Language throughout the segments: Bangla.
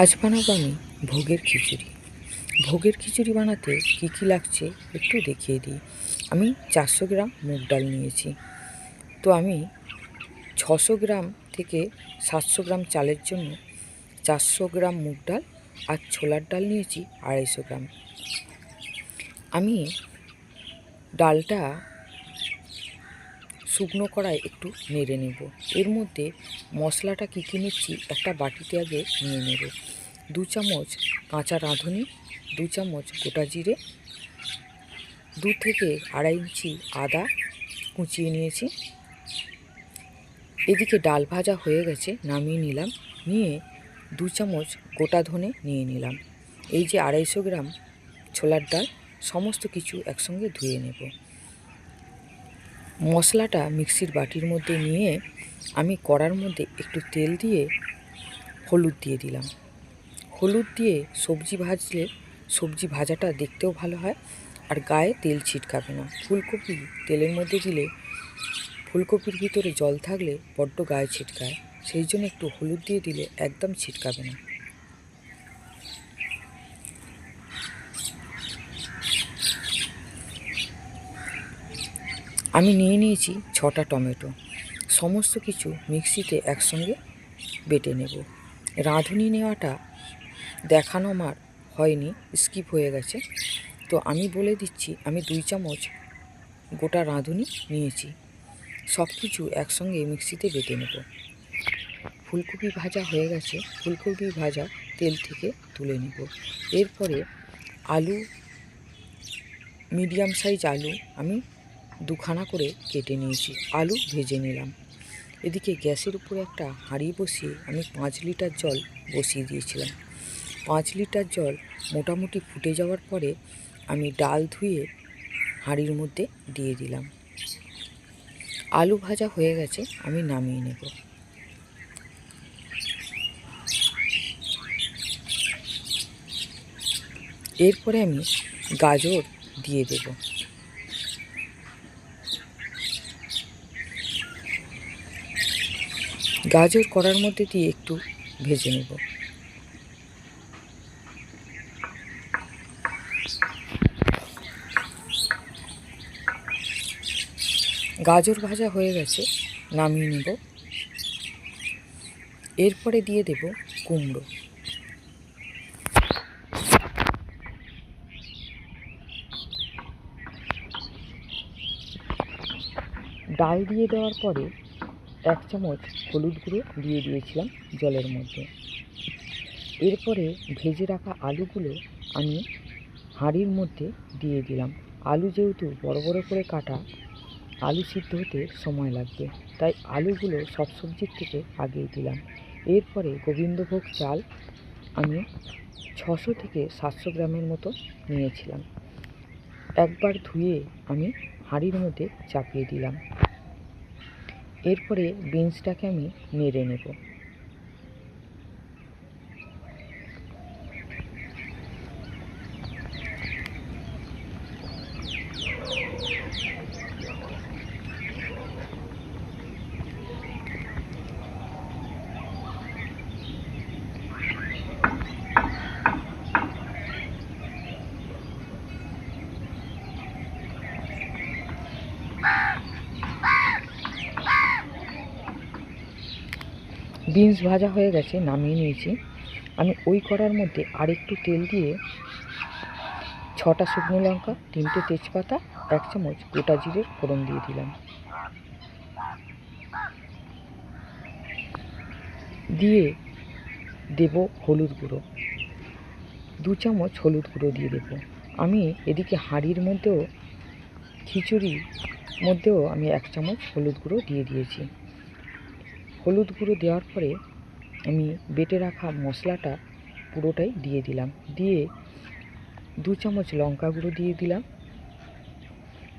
আজ বানাবো আমি ভোগের খিচুড়ি। ভোগের খিচুড়ি বানাতে কী কী লাগছে একটু দেখিয়ে দিই। আমি চারশো গ্রাম মুগ ডাল নিয়েছি। তো আমি ছশো গ্রাম থেকে সাতশো গ্রাম চালের জন্য চারশো গ্রাম মুগ ডাল আর ছোলার ডাল নিয়েছি আড়াইশো গ্রাম। আমি ডালটা শুকনো কড়ায় একটু নেড়ে নেব। এর মধ্যে মশলাটা কী কী নিচ্ছি একটা বাটিতে আগে নিয়ে নেব। দু চামচ কাঁচা রাঁধুনি, দু চামচ গোটা জিরে, দু থেকে আড়াই ইঞ্চি আদা কুচিয়ে নিয়েছি। এদিকে ডাল ভাজা হয়ে গেছে, নামিয়ে নিলাম। নিয়ে দু চামচ গোটা ধনে নিয়ে নিলাম। এই যে আড়াইশো গ্রাম ছোলার ডাল, সমস্ত কিছু একসঙ্গে ধুয়ে নেব। মশলাটা মিক্সির বাটির মধ্যে নিয়ে আমি কড়ার মধ্যে একটু তেল দিয়ে হলুদ দিয়ে দিলাম। হলুদ দিয়ে সবজি ভাজলে সবজি ভাজাটা দেখতেও ভালো হয় আর গায়ে তেল ছিটকাবে না। ফুলকপি তেলের মধ্যে দিলে ফুলকপির ভিতরে জল থাকলে বড্ড গায়ে ছিটকায়, সেই জন্য একটু হলুদ দিয়ে দিলে একদম ছিটকাবে না। আমি নিয়ে নিয়েছি ছটা টমেটো। সমস্ত কিছু মিক্সিতে একসঙ্গে বেটে নেব। রাঁধুনি নেওয়াটা দেখানো আমার হয়নি, স্কিপ হয়ে গেছে। তো আমি বলে দিচ্ছি, আমি দুই চামচ গোটা রাঁধুনি নিয়েছি। সব কিছু একসঙ্গে মিক্সিতে বেটে নেব। ফুলকপি ভাজা হয়ে গেছে। ফুলকপি ভাজা তেল থেকে তুলে নেব। এরপরে আলু, মিডিয়াম সাইজ আলু আমি দুখানা করে কেটে নিয়েছি। আলু ভেজে নিলাম। এদিকে গ্যাসের উপরে একটা হাঁড়ি বসিয়ে আমি পাঁচ লিটার জল বসিয়ে দিয়েছিলাম। পাঁচ লিটার জল মোটামুটি ফুটে যাওয়ার পরে আমি ডাল ধুয়ে হাঁড়ির মধ্যে দিয়ে দিলাম। আলু ভাজা হয়ে গেছে, আমি নামিয়ে নেব। এরপরে আমি গাজর দিয়ে দেব। গাজর করার মধ্যে দিয়ে একটু ভেজে নেব। গাজর ভাজা হয়ে গেছে, নামিয়ে নেব। এরপরে দিয়ে দেব কুমড়ো। ডাল দিয়ে দেওয়ার পরে এক চামচ হলুদ গুঁড়ো দিয়ে দিয়েছিলাম জলের মধ্যে। এরপরে ভেজে রাখা আলুগুলো আমি হাঁড়ির মধ্যে দিয়ে দিলাম। আলু যেহেতু বড় বড় করে কাটা, আলু সিদ্ধ হতে সময় লাগবে, তাই আলুগুলো সব সবজির থেকে আগেই দিলাম। এরপরে গোবিন্দভোগ চাল আমি ছশো থেকে সাতশো গ্রামের মতো নিয়েছিলাম। একবার ধুয়ে আমি হাঁড়ির মধ্যে চাপিয়ে দিলাম। এরপরে বিনসটাকে আমি নেড়ে নেব। বিনস ভাজা হয়ে গেছে, নামিয়ে নিয়েছি। আমি ওই কড়ার মধ্যে আরেকটু তেল দিয়ে ছটা শুকনো লঙ্কা, তিনটে তেজপাতা, এক চামচ গোটা জিরের ফোড়ন দিয়ে দিলাম। দিয়ে দেব হলুদ গুঁড়ো। দু চামচ হলুদ গুঁড়ো দিয়ে দেবো। আমি এদিকে হাঁড়ির মধ্যেও, খিচুড়ির মধ্যেও আমি এক চামচ হলুদ গুঁড়ো দিয়ে দিয়েছি। হলুদ গুঁড়ো দেওয়ার পরে আমি বেটে রাখা মশলাটা পুরোটাই দিয়ে দিলাম। দিয়ে দু চামচ লঙ্কা গুঁড়ো দিয়ে দিলাম।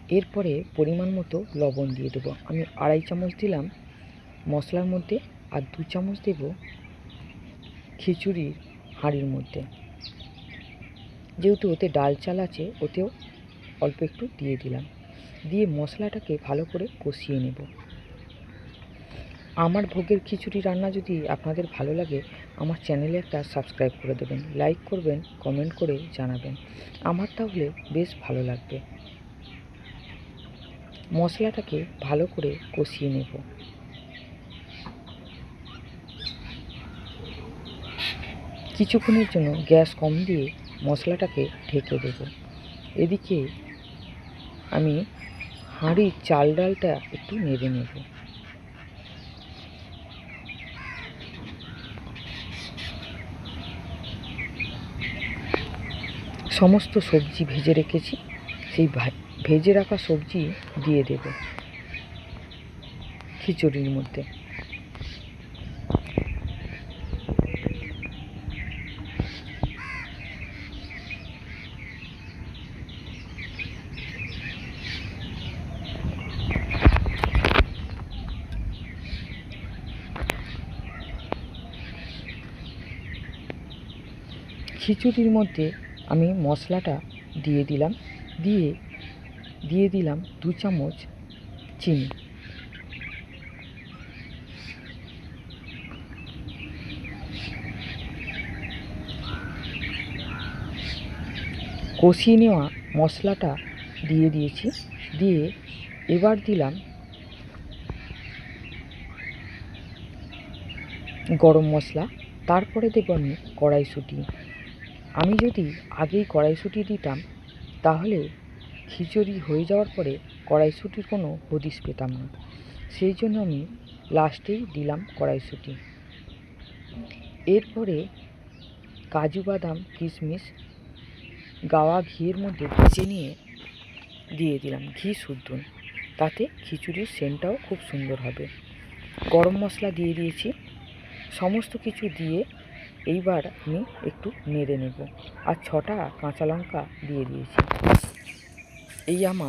এরপরে পরিমাণ মতো লবণ দিয়ে দেবো। আমি আড়াই চামচ দিলাম মশলার মধ্যে আর দু চামচ দেব খিচুড়ির হাঁড়ির মধ্যে। যেহেতু ওতে ডাল চাল আছে, ওতেও অল্প একটু দিয়ে দিলাম। দিয়ে মশলাটাকে ভালো করে কষিয়ে নেব। আমার ভোগের খিচুড়ি রান্না যদি আপনাদের ভালো লাগে, আমার চ্যানেলে একটা সাবস্ক্রাইব করে দেবেন, লাইক করবেন, কমেন্ট করে জানাবেন। আমার তাহলে বেশ ভালো লাগবে। মশলাটাকে ভালো করে কষিয়ে নেব। কিছুক্ষণের জন্য গ্যাস কম দিয়ে মশলাটাকে ঢেকে দেব। এদিকে আমি হাঁড়ির চাল ডালটা একটু নেড়ে নেব। সমস্ত সবজি ভেজে রেখেছি। সেই ভেজে রাখা সবজি দিয়ে দেব খিচুড়ির মধ্যে। খিচুড়ির মধ্যে আমি মশলাটা দিয়ে দিলাম, দিয়ে দিয়ে দিলাম দু চামচ চিনি। কষিয়ে নেওয়া মশলাটা দিয়ে দিয়েছি, দিয়ে এবার দিলাম গরম মশলা। তারপরে দেব আমি কড়াইশুঁটি। আমি যদি আগেই কড়াইশুঁটি দিতাম, তাহলে খিচুড়ি হয়ে যাওয়ার পরে কড়াইশুঁটির কোনো হদিশ পেতাম না। সেই জন্য আমি লাস্টেই দিলাম কড়াইশুঁটি। এরপরে কাজু বাদাম, কিশমিশ, গাওয়া ঘিয়ের মধ্যে ভেজে নিয়ে দিয়ে দিলাম ঘি শুদ্ধ। তাতে খিচুড়ির সেন্টটাও খুব সুন্দর হবে। গরম মশলা দিয়ে দিয়েছি। সমস্ত কিছু দিয়ে এইবার আমি একটু নেড়ে নেব। আর ছটা কাঁচা লঙ্কা দিয়ে দিয়েছি। এই আমার